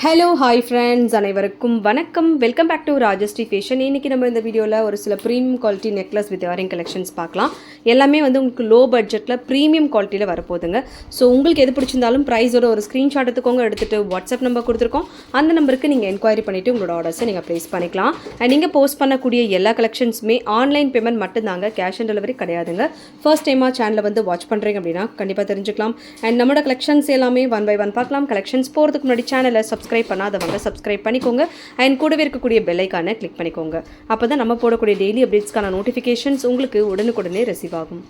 Hello hi friends அனைவருக்கும் வணக்கம். Welcome back to Rajashree fashion இன்றைக்கி நம்ம இந்த வீடியோவில் ஒரு சில premium quality necklace with earring collections பார்க்கலாம். எல்லாமே வந்து உங்களுக்கு லோ பட்ஜெட்டில் ப்ரீமியம் குவாலிட்டியில் வரப்போகுதுங்க. ஸோ உங்களுக்கு எது பிடிச்சிருந்தாலும் ப்ரைஸோட ஒரு ஸ்க்ரீன்ஷாட் எடுத்துக்கோங்க எடுத்துகிட்டு வாட்ஸ்அப் நம்பர் கொடுத்துருக்கோம். அந்த நம்பருக்கு நீங்கள் என்கொயரி பண்ணிவிட்டு உங்களோட ஆர்டர்ஸை நீங்கள் ப்ளேஸ் பண்ணிக்கலாம். அண்ட் நீங்கள் போஸ்ட் பண்ணக்கூடிய எல்லா கலெக்ஷன்ஸுமே ஆன்லைன் பேமெண்ட் மட்டும்தாங்க கேஷ் ஆன் டெலிவரி கிடையாதுங்க. ஃபர்ஸ்ட் டைமாக சேனலில் வந்து வாட்ச் பண்ணுறீங்க அப்படின்னா கண்டிப்பாக தெரிஞ்சுக்கலாம். அண்ட் நம்மளோட கலெக்ஷன்ஸ் எல்லாமே ஒன் பை ஒன் பார்க்கலாம். கலெக்ஷன்ஸ் போகிறதுக்கு முன்னாடி சேனலை சப்ஸ்கிரைப் பண்ணாதவங்க சப்ஸ்கிரைப் பண்ணிக்கோங்க. அண்ட் கூடவே இருக்கக்கூடிய பெல்லைக்கான கிளிக் பண்ணிக்கோங்க. அப்போ தான் நம்ம போடக்கூடிய டெய்லி அப்டேட்ஸ்க்கான நோட்டிஃபிகேஷன்ஸ் உங்களுக்கு உடனுக்குடனே ரிசீவ் ஆகும்.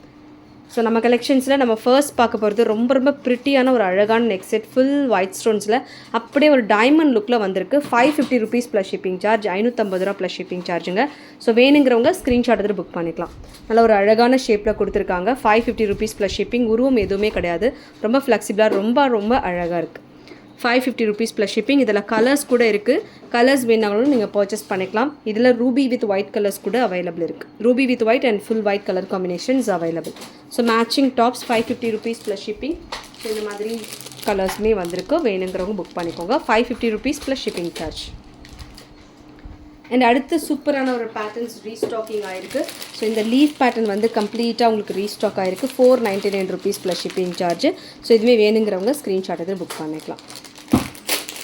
ஸோ நம்ம கலெக்ஷன்ஸில் நம்ம ஃபர்ஸ்ட் பார்க்க போகிறது ரொம்ப ரொம்ப ப்ரிட்டியான ஒரு அழகான நெக் செட் ஃபுல் ஒயிட் ஸ்டோன்ஸில் அப்படியே ஒரு டைமண்ட் லுக்கில் வந்திருக்கு. Five fifty rupees plus shipping charge ஐநூற்றம்பது ரூபா ப்ளஸ் ஷிப்பிங் சார்ஜுங்க ஸோ வேணுங்கிறவங்க ஸ்க்ரீன்ஷாட் எடுத்து புக் பண்ணிக்கலாம். நல்ல ஒரு அழகான ஷேப்பில் கொடுத்துருக்காங்க. Five fifty rupees plus shipping உருவம் எதுவுமே கிடையாது. ரொம்ப ஃப்ளெக்சிபிளாக ரொம்ப ரொம்ப அழகாக இருக்குது five fifty rupees plus shipping இதில் கலர்ஸ் கூட இருக்குது கலர்ஸ் வேணாலும் நீங்கள் பர்ச்சேஸ் பண்ணிக்கலாம். இதில் ரூபி வித் ஒயிட் கலர்ஸ் கூட அவைலபிள் இருக்குது ruby with white and full white colour combinations available so matching tops five fifty rupees plus shipping so இந்த மாதிரி கலர்ஸுமே வந்திருக்கு. வேணுங்கிறவங்க புக் பண்ணிக்கோங்க. Five fifty rupees plus shipping charge and அடுத்து சூப்பரான ஒரு பேட்டர்ன்ஸ் ரீஸ்டாக்கிங் ஆயிருக்கு. ஸோ இந்த லீஃப் பேட்டர்ன் வந்து கம்ப்ளீட்டாக உங்களுக்கு ரீஸ்டாக் ஆயிருக்கு. Four ninety nine rupees plus shipping charge so இதுவே வேணுங்கிறவங்க ஸ்க்ரீன்ஷாட் எடுத்து புக் பண்ணிக்கலாம்.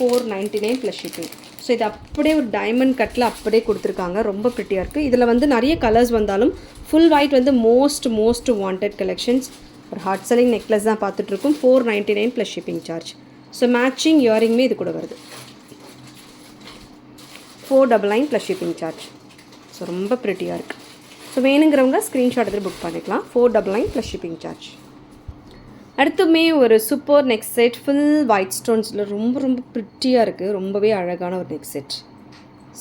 Four ninety nine plus shipping so இது அப்படியே ஒரு டைமண்ட் கட்டில் அப்படியே கொடுத்துருக்காங்க. ரொம்ப ப்ரிட்டியாக இருக்குது இதில் வந்து நிறைய கலர்ஸ் வந்தாலும் ஃபுல் ஒயிட் வந்து மோஸ்ட் மோஸ்ட் வாண்டட் கலெக்ஷன்ஸ் ஒரு ஹாட் செல்லிங் நெக்லஸ் தான் பார்த்துட்ருக்கோம். Four ninety nine plus shipping charge so matching இயரிங்குமே இது கூட வருது. Four double nine plus shipping charge so ரொம்ப ப்ரிட்டியாக இருக்குது ஸோ வேணுங்கிறவங்க ஸ்க்ரீன்ஷாட் எடுத்து புக் பண்ணிக்கலாம். Four double nine plus shipping charge அடுத்துமே ஒரு super neck set full white ஸ்டோன்ஸில் ரொம்ப ரொம்ப ப்ரிட்டியாக இருக்குது ரொம்பவே அழகான ஒரு நெக் செட்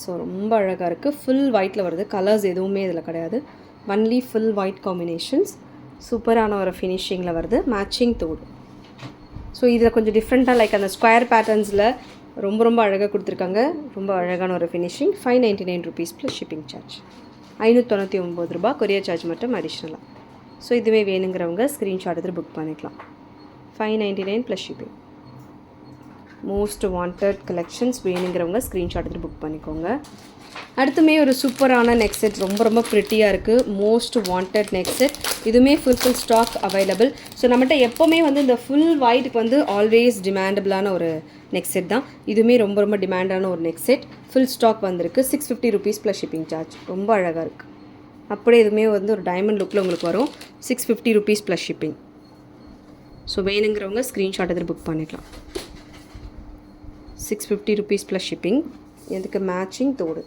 ஸோ ரொம்ப அழகாக இருக்குது ஃபுல் ஒயிட்டில் வருது. கலர்ஸ் எதுவுமே இதில் கிடையாது. ஒன்லி ஃபுல் ஒயிட் காம்பினேஷன்ஸ் சூப்பரான ஒரு ஃபினிஷிங்கில் வருது. மேட்சிங் தோடு. ஸோ இதில் கொஞ்சம் டிஃப்ரெண்ட்டாக லைக் அந்த ஸ்கொயர் பேட்டர்ன்ஸில் ரொம்ப ரொம்ப அழகாக கொடுத்துருக்காங்க. ரொம்ப அழகான ஒரு finishing five ninety nine rupees plus shipping charge ஐநூற்றி தொண்ணூற்றி ஒம்பது ரூபா கொரியர் சார்ஜ் மட்டும் அடிஷ்னலாக ஸோ இதுவே வேணுங்கிறவங்க ஸ்க்ரீன்ஷாட் எடுத்து புக் பண்ணிக்கலாம். Five ninety nine plus shipping most wanted collections வேணுங்கிறவங்க ஸ்க்ரீன்ஷாட் எடுத்து புக் பண்ணிக்கோங்க. அடுத்துமே ஒரு சூப்பரான நெக் செட் ரொம்ப ரொம்ப ப்ரிட்டியாக இருக்குது மோஸ்ட் வாண்டட் நெக் செட் இதுவுமே full full stock available so நம்மகிட்ட எப்போவுமே வந்து இந்த ஃபுல் ஒயிட்க்கு வந்து ஆல்வேஸ் டிமாண்டபிளான ஒரு நெக் செட் தான். இதுவுமே ரொம்ப ரொம்ப டிமாண்டான ஒரு நெக் செட் ஃபுல் ஸ்டாக் வந்திருக்கு. Six fifty rupees plus shipping charge ரொம்ப அழகாக இருக்குது அப்படியே இதுவுமே வந்து ஒரு டைமண்ட் லுக்கில் உங்களுக்கு வரும். Six fifty rupees plus shipping so வேணுங்கிறவங்க ஸ்க்ரீன்ஷாட் எடுத்து புக் பண்ணிக்கலாம். Six fifty rupees plus shipping இதுக்கு மேட்சிங் தோடு?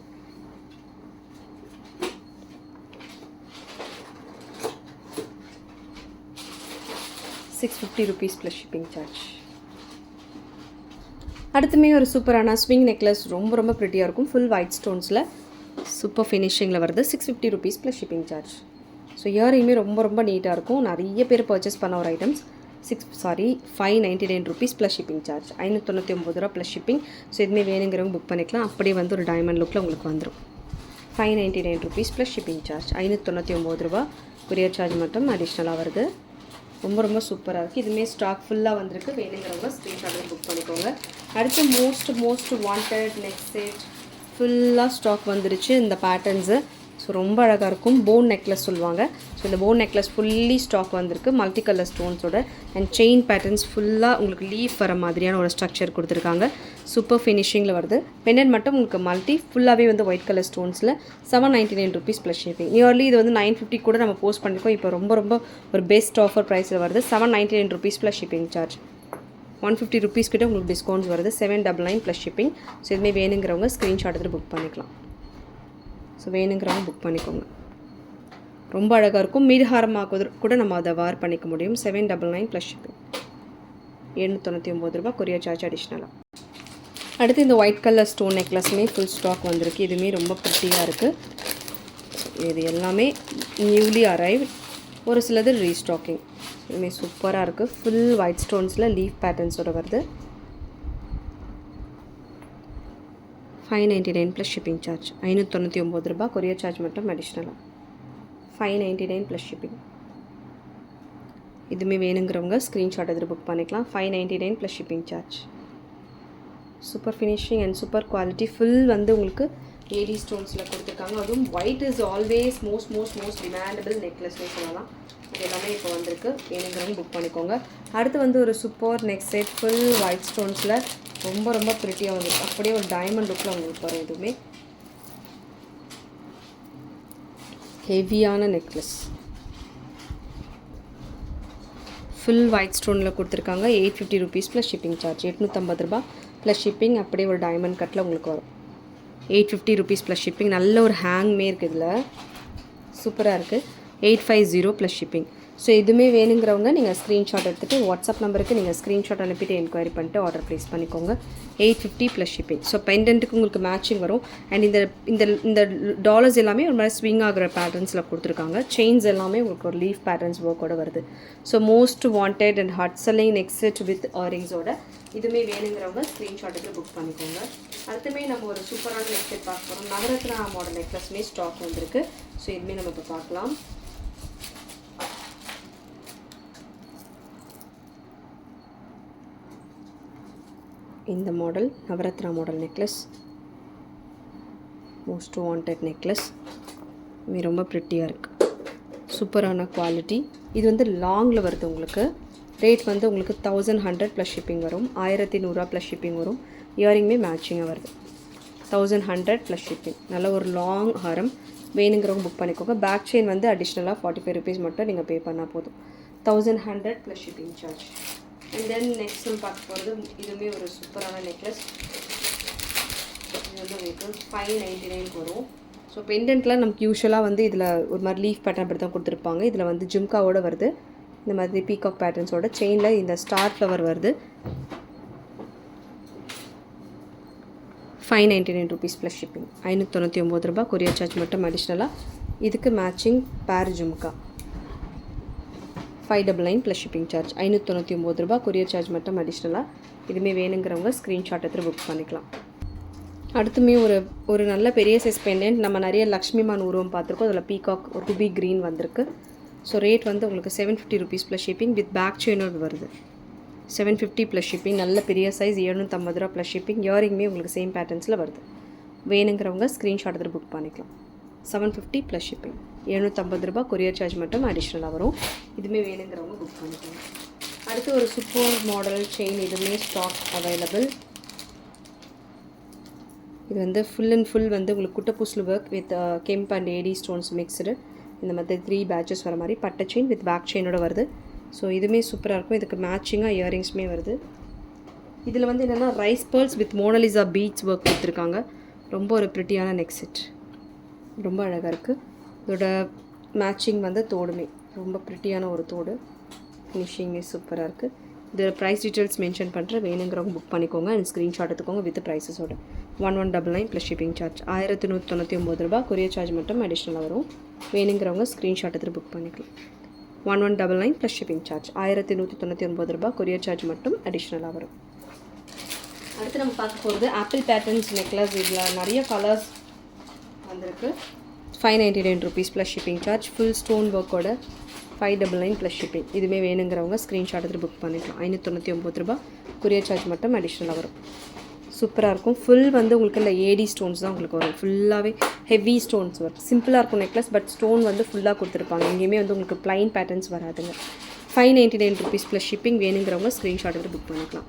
Six fifty rupees plus shipping charge அடுத்துமே ஒரு சூப்பரான ஸ்விங் நெக்லஸ் ரொம்ப ரொம்ப ப்ரிட்டியாக இருக்கும். ஃபுல் ஒயிட் ஸ்டோன்ஸில் சூப்பர் ஃபினிஷிங்கில் வருது. Six fifty rupees plus shipping charge so இயரிங்குமே ரொம்ப ரொம்ப நீட்டாக இருக்கும். நிறைய பேர் பர்ச்சேஸ் பண்ண ஒரு items six sorry five ninety nine rupees plus shipping charge ஐநூற்றி ஒம்பது ரூபா ப்ளஸ் ஷிப்பிங் ஸோ எதுவுமே வேணுங்கிறவங்க புக் பண்ணிக்கலாம். அப்படியே வந்து ஒரு டைமண்ட் லுக்கில் உங்களுக்கு வந்துடும் five ninety nine rupees plus shipping charge ஐநூற்றி ஒம்பது ரூபா. கொரியர் சார்ஜ் மட்டும் அடிஷ்னலாக வருது. ரொம்ப ரொம்ப சூப்பராக இருக்குது இதுவுமே ஸ்டாக் ஃபுல்லாக வந்திருக்கு. வேணுங்கிறவங்க ஸ்க்ரீன்ஷாட்டில் புக் பண்ணிக்கோங்க. அடுத்து most most wanted next set ஃபுல்லாக ஸ்டாக் வந்துருச்சு இந்த பேட்டர்ன்ஸு ஸோ ரொம்ப அழகாக இருக்கும். போன் நெக்லஸ் சொல்லுவாங்க. ஸோ இந்த போன் நெக்லஸ் ஃபுல்லி ஸ்டாக் வந்திருக்கு. மல்டி கலர் ஸ்டோன்ஸோட அண்ட் செயின் பேட்டர்ன்ஸ் ஃபுல்லாக உங்களுக்கு லீஃப் வர மாதிரியான ஒரு ஸ்ட்ரக்சர் கொடுத்துருக்காங்க. சூப்பர் ஃபினிஷிங்கில் வருது. பெண்ணன் மட்டும் உங்களுக்கு மல்டி ஃபுல்லாகவே வந்து white colour ஸ்டோன்ஸில் seven ninety nine rupees plus shipping nearly இது வந்து நைன் ஃபிஃப்டி கூட நம்ம போஸ்ட் பண்ணியிருக்கோம் இப்போ ரொம்ப ரொம்ப ஒரு பெஸ்ட் ஆஃபர் ப்ரைஸில் வருது. Seven ninety nine rupees plus shipping charge one fifty rupees கிட்ட உங்களுக்கு டிஸ்கவுண்ட்ஸ் வருது. Seven double nine plus shipping so இதுமே வேணுங்கிறவங்க ஸ்க்ரீன்ஷாட் எடுத்துகிட்டு புக் பண்ணிக்கலாம். ஸோ வேணுங்கிறவங்க புக் பண்ணிக்கோங்க. ரொம்ப அழகாக இருக்கும். மீடுஹாரமாக கூட நம்ம அதை வார் பண்ணிக்க முடியும். Seven double nine plus shipping எழுநூற்றி ஒம்பது ரூபா கொரியர் சார்ஜ் அடிஷ்னலாக அடுத்து இந்த ஒயிட் கலர் ஸ்டோன் நெக்லஸ்மே ஃபுல் ஸ்டாக் வந்திருக்கு. இதுவுமே ரொம்ப ப்ரிட்டியாக இருக்குது இது எல்லாமே நியூலி அரைவ் ஒரு சிலது ரீஸ்டாக்கிங் இதுவுமே சூப்பராக இருக்குது ஃபுல் ஒயிட் ஸ்டோன்ஸில் லீஃப் பேட்டர்ன்ஸோட வருது. Five ninety nine plus shipping charge ஐநூற்றி ஒம்பது ரூபா கொரியர் சார்ஜ் மட்டும் அடிஷ்னலாக five ninety nine plus shipping இதுவுமே வேணுங்கிறவங்க ஸ்க்ரீன்ஷாட் எதிர் புக் பண்ணிக்கலாம். Five ninety nine plus shipping charge super finishing and super quality full வந்து உங்களுக்கு ஏடி ஸ்டோன்ஸில் கொடுத்துருக்காங்க. அதுவும் white is always most most most demandable நெக்லஸ்னே சொல்லலாம். இது எல்லாமே இப்போ வந்திருக்கு. வேணுங்கிறவங்க புக் பண்ணிக்கோங்க. அடுத்து வந்து ஒரு super neck set full white ஸ்டோன்ஸில் ரொம்ப ரொம்ப ப்ரிட்டியாக வந்துருக்கு. அப்படியே ஒரு டைமண்ட் லுக்கில் உங்களுக்கு வரும் எதுவுமே. ஹெவியான நெக்லஸ் ஃபுல் ஒயிட் ஸ்டோனில் கொடுத்துருக்காங்க. Eight fifty rupees plus shipping charge எட்நூற்றம்பது ரூபா ப்ளஸ் ஷிப்பிங் அப்படியே ஒரு டைமண்ட் கட்டில் உங்களுக்கு வரும். Eight fifty rupees plus shipping நல்ல ஒரு ஹேங்மே இருக்குது இதில். சூப்பராக இருக்குது eight five zero plus shipping so இதுவுமே வேணுங்கிறவங்க நீங்கள் ஸ்க்ரீன்ஷாட் எடுத்துகிட்டு வாட்ஸ்அப் நம்பருக்கு நீங்கள் ஸ்க்ரீன்ஷாட் அனுப்பிட்டு என்கொயரி பண்ணிட்டு ஆர்டர் ப்ளேஸ் பண்ணிக்கோங்க. Eight fifty plus shipping so பெண்டன்ட்டுக்கு உங்களுக்கு மேட்சிங் வரும். அண்ட் இந்த இந்த இந்த டாலர்ஸ் எல்லாமே ஒரு மாதிரி ஸ்விங் ஆகிற பேட்டர்ன்ஸில் கொடுத்துருக்காங்க. செயின்ஸ் எல்லாமே உங்களுக்கு ஒரு லீஃப் பேட்டர்ன்ஸ் ஒர்க்கோட வருது. So most wanted and hot selling next with ஆரிங்ஸோட இதுவுமே வேணுங்கிறவங்க ஸ்க்ரீன்ஷாட் எடுத்து புக் பண்ணிக்கோங்க. அடுத்துமே நம்ம ஒரு சூப்பரான நெக்லெட் பார்க்க போகிறோம் நவரத்னா மாடல் நெக்லஸ்மே ஸ்டாக் வந்திருக்கு. ஸோ இதுவுமே நம்ம இப்போ பார்க்கலாம். இந்த model Navaratna model necklace most wanted necklace இது ரொம்ப ப்ரிட்டியாக இருக்குது சூப்பரான குவாலிட்டி இது வந்து லாங்கில் வருது உங்களுக்கு. ரேட் வந்து உங்களுக்கு தௌசண்ட் ஹண்ட்ரட் ப்ளஸ் ஷிப்பிங் வரும். ஆயிரத்தி நூறுரூவா ப்ளஸ் ஷிப்பிங் வரும். இயரிங்குமே மேட்சிங்காக வருது. தௌசண்ட் ஹண்ட்ரட் ப்ளஸ் ஷிப்பிங் நல்ல ஒரு லாங் ஹாரம். வேணுங்கிறவங்க புக் பண்ணிக்கோங்க. பேக் செயின் வந்து அடிஷ்னலாக ஃபார்ட்டி ஃபைவ் ருபீஸ் மட்டும் நீங்கள் பே பண்ணால் போதும். Thousand hundred plus shipping charge and then next நம்ம பார்க்க போகிறது இதுவுமே ஒரு சூப்பரான நெக்லஸ் இது வந்து உங்களுக்கு ஃபைவ் நைன்டி நைனுக்கு வரும். ஸோ பெண்டன்ட்டில் நமக்கு யூஸ்வலாக வந்து இதில் ஒரு மாதிரி லீஃப் பேட்டர்ன் அப்படி தான் கொடுத்துருப்பாங்க. இதில் வந்து ஜும்காவோட வருது. இந்த மாதிரி பீகாக் பேட்டர்ன்ஸோட செயினில் இந்த ஸ்டார் ஃப்ளவர் வருது. Five ninety nine rupees plus shipping ஐநூற்றி தொண்ணூற்றி ஒம்பது ரூபா கொரியர் சார்ஜ் மட்டும் அடிஷ்னலாக இதுக்கு matching pair jhumka. Five double nine plus shipping charge ஐநூற்றி தொண்ணூற்றி ஒம்பது ரூபா கொரியர் சார்ஜ் மட்டும் அடிஷ்னலாக இதுவுமே வேணுங்கிறவங்க ஸ்க்ரீன்ஷாட் எடுத்து புக் பண்ணிக்கலாம். அடுத்துமே ஒரு ஒரு நல்ல பெரிய சைஸ் பெண்டன்ட் நம்ம நிறைய லக்ஷ்மிமான் உருவம் பார்த்துருக்கோம். அதில் பீகாக் ஒரு ருபி க்ரீன் வந்திருக்கு. ஸோ ரேட் வந்து உங்களுக்கு seven fifty rupees plus shipping with back செயினோடு வருது. செவன் ஃபிஃப்டி ப்ளஸ் ஷிப்பிங் நல்ல பெரிய சைஸ் எழுநூற்றம்பது ரூபா ப்ளஸ் ஷிப்பிங் இயரிங்குமே உங்களுக்கு சேம் பேட்டர்ன்ஸில் வருது. வேணுங்கிறவங்க ஸ்க்ரீன்ஷாட் எடுத்து புக் பண்ணிக்கலாம். செவன் ஃபிஃப்டி ப்ளஸ் ஷிப்பிங் எழுநூற்றம்பது ரூபா கொரியர் சார்ஜ் மட்டும் அடிஷ்னலாக வரும். இதுவுமே வேணுங்கிறவங்க புக் பண்ணிக்கலாம் அடுத்து ஒரு சூப்பர் மாடல் செயின் இதுவுமே ஸ்டாக் அவைலபிள் இது வந்து ஃபுல் அண்ட் ஃபுல் வந்து உங்களுக்கு குட்டப்பூசில் work with kemp and AD stones mixed இந்த மாதிரி த்ரீ பேட்சஸ் வர மாதிரி பட்டை செயின் வித் பேக் செயினோட வருது. ஸோ இதுவுமே சூப்பராக இருக்கும். இதுக்கு மேட்சிங்காக இயரிங்ஸுமே வருது. இதில் வந்து என்னென்னா rice pearls with Monalisa beads work கொடுத்துருக்காங்க. ரொம்ப ஒரு ப்ரிட்டியான நெக் செட் ரொம்ப அழகாக இருக்குது இதோட மேட்சிங் வந்து தோடுமே. ரொம்ப ப்ரிட்டியான ஒரு தோடு. ஃபினிஷிங்கே சூப்பராக இருக்குது இதோட ப்ரைஸ் டீட்டெயில்ஸ் மென்ஷன் பண்ணுற வேணுங்கிறவங்க புக் பண்ணிக்கோங்க. அண்ட் ஸ்க்ரீன்ஷாட் எடுத்துக்கோங்க with ப்ரைஸஸோட one one double nine plus shipping charge ஆயிரத்தி நூற்றி தொண்ணூற்றி ஒம்பது ரூபா. கொரியர் சார்ஜ் மட்டும் அடிஷ்னலாக வரும். வேணுங்கிறவங்க ஸ்க்ரீன்ஷாட் எடுத்து புக் பண்ணிக்கலாம். One one double nine plus shipping charge ஆயிரத்தி நூற்றி தொண்ணூற்றி ஒன்பது ரூபா. கொரியர் சார்ஜ் மட்டும் அடிஷ்னலாக வரும். அடுத்து நம்ம பார்க்க போகிறது ஆப்பிள் பேட்டர்ன்ஸ் நெக்லஸ் இதில் நிறைய கலர்ஸ் வந்திருக்கு. Five ninety nine rupees plus shipping charge full stone ஒர்க்கோட five double nine plus shipping இதுவுமே வேணுங்கிறவங்க ஸ்க்ரீன்ஷாட் எடுத்து புக் பண்ணிக்கலாம். ஐநூற்றி தொண்ணூற்றி ஒம்பது ரூபா கொரியர் சார்ஜ் மட்டும் அடிஷ்னலாக வரும். சூப்பராக இருக்கும். ஃபுல் வந்து உங்களுக்கு இந்த ஏடி ஸ்டோன்ஸ் தான் உங்களுக்கு வரும். ஃபுல்லாகவே ஹெவி ஸ்டோன்ஸ் வரும். சிம்பிளாக இருக்கும் நெக்லஸ் பட் ஸ்டோன் வந்து ஃபுல்லாக கொடுத்துருப்பாங்க. எங்கேயுமே வந்து உங்களுக்கு ப்ளைன் பேட்டர்ன்ஸ் வராதுங்க. Five ninety nine rupees plus shipping வேணுங்கிறவங்க ஸ்க்ரீன்ஷாட் எடுத்து புக் பண்ணிக்கலாம்.